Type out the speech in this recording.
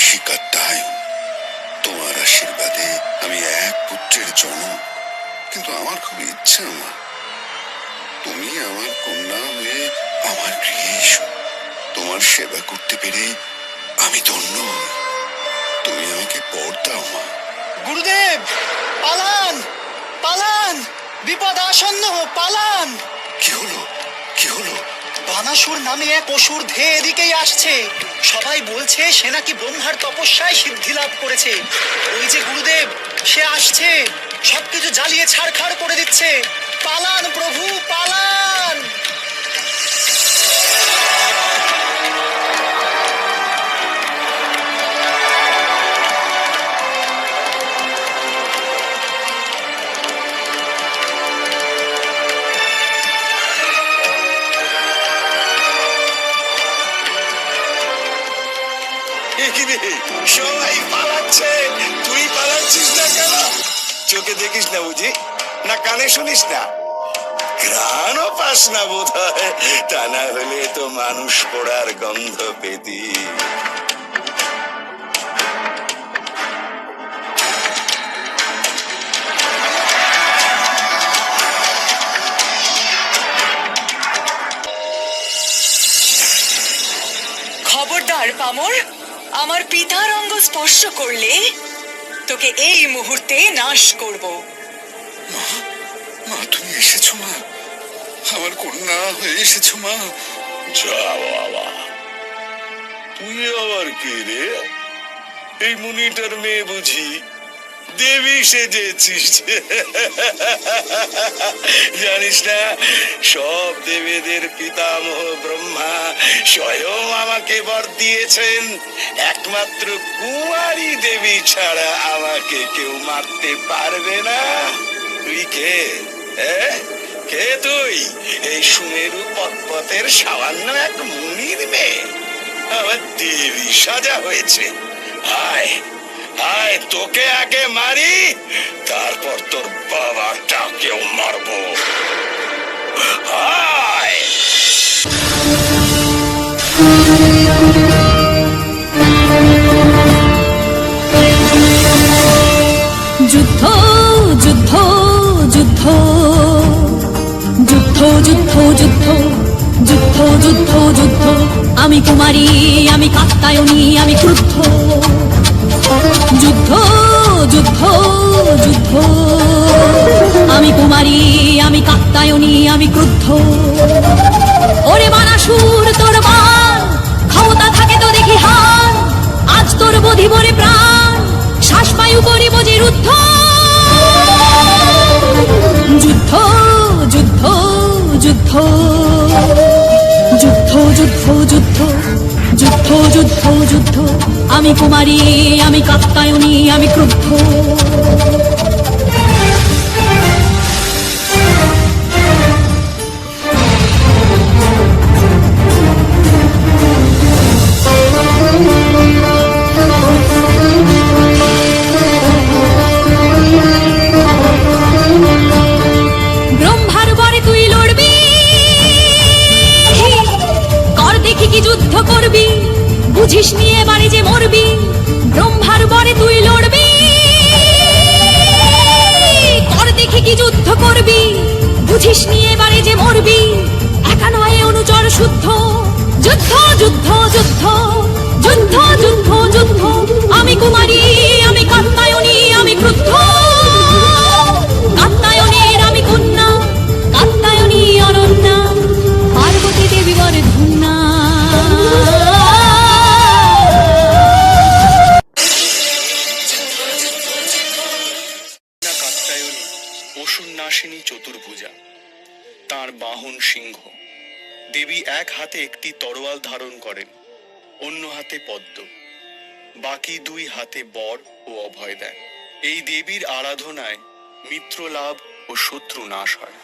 ঋষি কাত্তায়ন তোমার আশীর্বাদে আমি এক পুত্রের জনক কিন্তু আমার খুব ইচ্ছা মা তুমি আমার কন্যা হয়ে আমার গৃহে এসো। তোমার সেবা করতে পেরে আমি ধন্য তুমি আমাকে পর দাও মা। গুরুদেব পালান পালান। বিপদ আসন্ন পালান। কি হলো? কি হলো? বানাসুর নামে এক অসুর ধে এদিকেই আসছে। সবাই বলছে, সে নাকি ব্রহ্মার তপস্যায় সিদ্ধি লাভ করেছে। ওই যে গুরুদেব, সে আসছে। সবকিছু জ্বালিয়ে ছাড়খাড় করে দিচ্ছে। পালান প্রভু, পালান! সবাই পালাচ্ছে। তুই পালাচ্ছিস না কেন? চোখে দেখিস না বুঝি? না কানে শুনিস না? ঘ্রাণও পাস না বোধ হয় তা না হলে তো মানুষ পড়ার গন্ধ পেতি। খবরদার পামর আমার পিতার অঙ্গ স্পর্শ করলে তোকে এই মুহূর্তে নাশ করব। মা মা, তুমি এসেছ মা। আমার কন্যা হয়ে এসেছ মা। যা বাবা। তুই আবার কে রে? এই মুনিটার মেয়ে বুঝি দেবী সেজেছিস। জানিস না, সব দেবীদের পিতামহ ব্রহ্মা স্বয়ং আমাকে বর দিয়েছেন। একমাত্র কুমারী দেবী ছাড়া আমাকে কেউ মারতে পারবে না। তুই কে? কে তুই? এই সুমেরু পথপথের সামান্য এক মুনির মেয়ে। আমার দেবী সাজা হয়েছে। আয় তোকে আগে মারি, তারপর তোর বাবাটাকেও মারবো। যুদ্ধ যুদ্ধ যুদ্ধ। যুদ্ধ যুদ্ধ যুদ্ধ যুদ্ধ যুদ্ধ যুদ্ধ। আমি কুমারী, আমি কাত্তায়নী আমি ক্রুদ্ধ। যুদ্ধ যুদ্ধ যুদ্ধ। আমি কুমারী, আমি কাত্তায়নী আমি ক্রুদ্ধ। ওরে মানাসুর তোর মান, ক্ষমতা থাকে তো দেখি হার। আজ তোর বধিব রে প্রাণ, শ্বাস বায়ু করিব যে রুদ্ধ। যুদ্ধ যুদ্ধ যুদ্ধ। যুদ্ধ যুদ্ধ যুদ্ধ। যুদ্ধ যুদ্ধ যুদ্ধ। আমি কুমারী আমি কাত্তায়নী আমি ক্রুদ্ধ। যুদ্ধ যুদ্ধ যুদ্ধ যুদ্ধ। আমি কুমারী, আমি কাত্তায়নী, আমি ক্রুদ্ধ। কাত্তায়নের আমি কন্যা, কাত্তায়নী অনন্যা। পার্বতী দেবী বরে ধন্যা চতুর্ভুজা, তার বাহন সিংহ। দেবী এক হাতে একটি তরোয়াল ধারণ করেন। অন্য হাতে পদ্ম, বাকি দুই হাতে বর ও অভয় দেয় এই দেবীর আরাধনায় মিত্র লাভ ও শত্রু নাশ হয়।